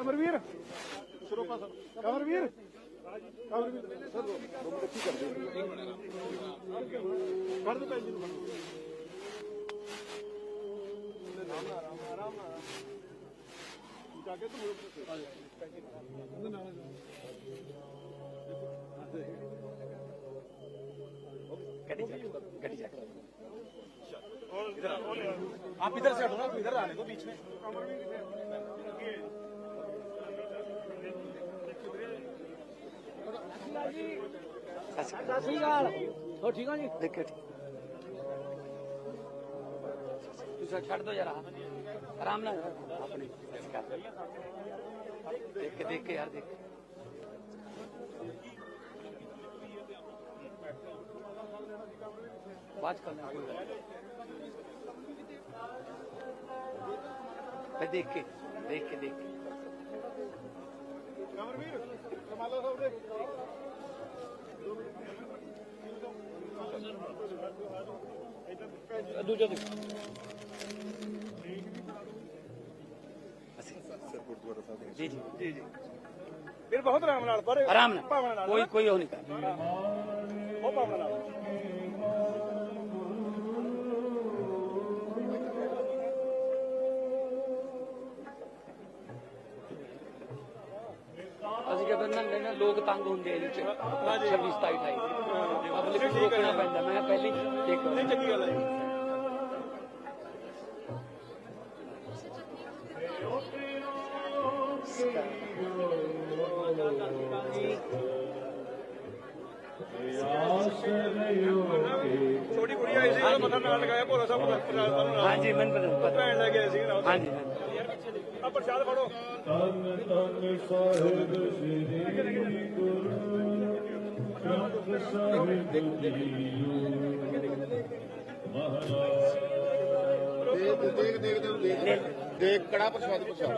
ਕਮਰਵੀਰ ਸਰੋਪਾ sir ਕਮਰਵੀਰ ਕਮਰਵੀਰ sir ਦੋ minute ਕੀ ਕਰਦੇ ਕਰ ਦੋ ਭੈਣ ਜੀ ਨੂੰ ਆਰਾਮ ਨਾਲ ਆਰਾਮ ਨਾਲ ਆਰਾਮ ਨਾਲ ਜਾ ਕੇ ਤੂੰ ਆ ਜਾ ਉਹਦੇ ਨਾਲ आप इधर से हटो ना इधर आने दो बीच में ਸਤਿ ਸ਼੍ਰੀ ਅਕਾਲ ਹੋ ਠੀਕ ਹੋ ਜੀ ਦੇਖੇ ਤੁਸੀਂ ਛੱਡ ਦੋ ਯਾਰ ਆਰਾਮ ਨਾਲ ਆਪਣੀ ਦੇਖ ਕੇ ਦੇਖ ਕੇ ਯਾਰ ਦੇਖ ਬਾਅਦ ਕਰਨਾ ਕੋਈ ਗੱਲ ਦੇਖ ਕੇ ਦੇਖ ਕੇ ਦੇਖ ਕੇ ਕਮਰਵੀਰ ਕਮਾਲਾ ਸਾਹਿਬ ਦੇ ਦੂਜਾ ਦੇਖ। ਜੀ ਜੀ। ਜੀ ਜੀ। ਫਿਰ ਬਹੁਤ ਆਰਾਮ ਨਾਲ ਪਰ ਆਰਾਮ ਭਾਵਨਾ ਨਾਲ ਨਾਲ ਕੋਈ ਕੋਈ ਉਹ ਨਹੀਂ ਕਰਨਾ ਬਹੁਤ ਭਾਵਨਾ ਨਾਲ। ਅਸੀਂ ਕਿ ਬੰਨਾਂ ਲੈਣਾ ਲੋਕ ਤੰਗ ਹੁੰਦੇ ਆ ਇਹਦੇ ਚ 26 27 28 ਪਬਲਿਕ ਨੂੰ ਰੋਕਣਾ ਪੈਂਦਾ। ਮੈਂ ਪਹਿਲੇ ਇੱਕ ਨਹੀਂ ਚੰਗੀ ਗੱਲ ਹੈ ਛੋਟੀ ਕੁੜੀ ਆਈ ਸੀ ਉਹਦਾ ਪਤਾ ਨਾਲ ਲਗਾਇਆ ਭੋਲਾ ਸਾਹਿਬ ਦਾ ਪਤਾ ਨਾਲ ਹਾਂਜੀ ਮੈਨੂੰ ਪਤਾ ਭੈਣ ਲੈ ਕੇ ਆਈ ਸੀ ਨਾਲ ਹਾਂਜੀ ਆ ਪ੍ਰਸ਼ਾਦ ਫੜੋ ਤਨ ਤਨ ਸਾਹਿਬ ਸ੍ਰੀ ਗੁਰੂ ਗ੍ਰੰਥ ਸਾਹਿਬ ਦੇਖ ਦੇਖ ਦੇਖ ਦੇਖ ਕੜਾ ਪ੍ਰਸ਼ਾਦ ਪ੍ਰਸ਼ਾਦ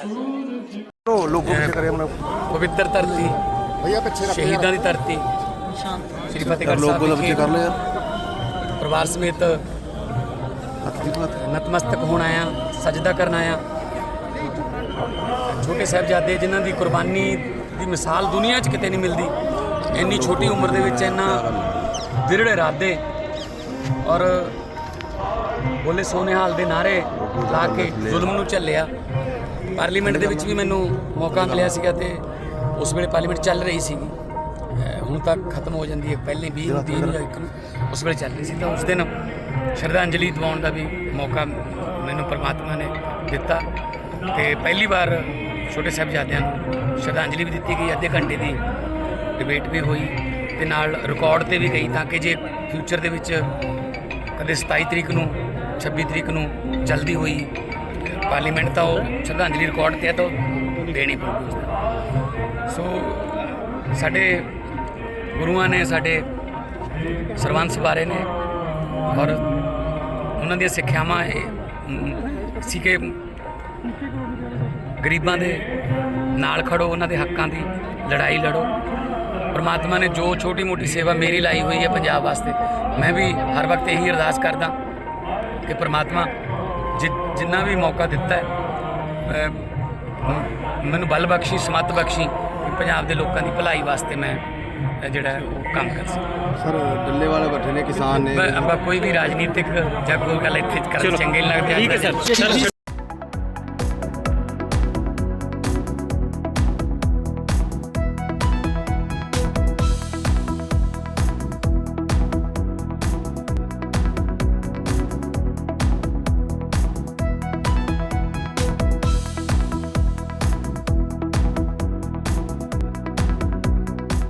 ਹਾਂਜੀ ਬੱਚਿਆ ਲੋਗੋ ਪਿੱਛੇ ਕਰੇ ਆਪਣਾ ਪਵਿੱਤਰ ਧਰਤੀ भैया पीछे रख ਸ਼ਹੀਦਾਂ ਦੀ ਧਰਤੀ ਸ੍ਰੀ ਫਤਿਹਗੜ੍ਹ ਲੋਗੋ ਦਾ ਸਾਹਿਬ ਪਿੱਛੇ ਵਿਖੇ ਕਰ ਲਓ ਯਾਰ ਪਰਿਵਾਰ ਸਮੇਤ ਹੱਥ ਦੀ ਬਾਤ ਨਤਮਸਤਕ ਹੋਣ ਆਇਆ ਸਜਦਾ ਕਰਨ ਆਇਆ ਛੋਟੇ ਸਾਹਿਬਜ਼ਾਦੇ ਜਿਨ੍ਹਾਂ ਦੀ ਕੁਰਬਾਨੀ ਦੀ ਮਿਸਾਲ ਦੁਨੀਆ 'ਚ ਕਿਤੇ ਨਹੀਂ ਮਿਲਦੀ ਇੰਨੀ ਛੋਟੀ ਉਮਰ ਦੇ ਵਿੱਚ ਇੰਨਾ ਦ੍ਰਿੜ ਇਰਾਦੇ ਔਰ ਬੋਲੇ ਸੋਨੇਹਾਲ ਦੇ ਨਾਰੇ ਲਾ ਕੇ ਜ਼ੁਲਮ ਨੂੰ ਝੱਲਿਆ ਪਾਰਲੀਮੈਂਟ ਦੇ ਵਿੱਚ ਵੀ ਮੈਨੂੰ ਮੌਕਾ ਮਿਲਿਆ ਸੀਗਾ ਤੇ ਉਸ ਵੇਲੇ ਪਾਰਲੀਮੈਂਟ ਚੱਲ ਰਹੀ ਸੀਗੀ। ਹੁਣ ਤੱਕ ਖਤਮ ਹੋ ਜਾਂਦੀ ਹੈ ਪਹਿਲੇ 20 ਨੂੰ 30 ਨੂੰ ਜਾਂ 1 ਨੂੰ। ਉਸ ਵੇਲੇ ਚੱਲ ਰਹੀ ਸੀ ਤਾਂ ਉਸ ਦਿਨ ਸ਼ਰਧਾਂਜਲੀ ਦਿਵਾਉਣ ਦਾ ਵੀ ਮੌਕਾ ਮੈਨੂੰ ਪ੍ਰਮਾਤਮਾ ਨੇ ਦਿੱਤਾ ਤੇ ਪਹਿਲੀ ਵਾਰ ਛੋਟੇ ਸਾਹਿਬਜ਼ਾਦਿਆਂ ਨੂੰ ਸ਼ਰਧਾਂਜਲੀ ਵੀ ਦਿੱਤੀ ਗਈ। ਅੱਧੇ ਘੰਟੇ ਦੀ ਡਿਬੇਟ ਵੀ ਹੋਈ ਤੇ ਨਾਲ ਰਿਕਾਰਡ ਤੇ ਵੀ ਗਈ ਤਾਂ ਕਿ ਜੇ ਫਿਊਚਰ ਦੇ ਵਿੱਚ ਕਦੇ 27 ਤਰੀਕ ਨੂੰ 26 ਤਰੀਕ ਨੂੰ ਜਲਦੀ ਹੋਈ ਪਾਰਲੀਮੈਂਟ ਤਾਂ ਉਹ ਸ਼ਰਧਾਂਜਲੀ ਰਿਕਾਰਡ ਤੇ ਹੈ ਤਾਂ ਦੇਣੀ ਪਊਗੀ ਸੋ, ਸਾਡੇ ਗੁਰੂਆਂ ਨੇ, ਸਾਡੇ ਸਰਵੰਸ ਬਾਰੇ ਨੇ ਔਰ ਉਹਨਾਂ ਦੀਆਂ ਸਿੱਖਿਆਵਾਂ ਇਹ ਸੀ ਕਿ ਗਰੀਬਾਂ ਦੇ ਨਾਲ ਖੜੋ, ਉਹਨਾਂ ਦੇ ਹੱਕਾਂ ਦੀ ਲੜਾਈ ਲੜੋ। ਪਰਮਾਤਮਾ ਨੇ ਜੋ ਛੋਟੀ ਮੋਟੀ ਸੇਵਾ ਮੇਰੀ ਲਾਈ ਹੋਈ ਹੈ ਪੰਜਾਬ ਵਾਸਤੇ, ਮੈਂ ਵੀ ਹਰ ਵਕਤ ਇਹੀ ਅਰਦਾਸ ਕਰਦਾ ਕਿ ਪਰਮਾਤਮਾ ਜਿੰਨਾ ਵੀ ਮੌਕਾ ਦਿੱਤਾ ਹੈ ਮੈਨੂੰ ਬਲ ਬਖਸ਼ੀ ਸਮਤ ਬਖਸ਼ੀ ਪੰਜਾਬ ਦੇ ਲੋਕਾਂ ਦੀ ਭਲਾਈ ਵਾਸਤੇ ਮੈਂ ਜਿਹੜਾ ਉਹ ਕੰਮ ਕਰ ਸਕਾਂ ਸਰ ਡੱਲੇ ਵਾਲੇ ਬੈਠੇ ਨੇ ਕਿਸਾਨ ਨੇ। ਆਪਾਂ ਕੋਈ ਵੀ ਰਾਜਨੀਤਿਕ ਜਾਂ ਕੋਈ ਗੱਲ ਇੱਥੇ ਕਰਨ ਚੰਗੇ ਨਹੀਂ ਲੱਗਦੇ ਠੀਕ ਹੈ ਸਰ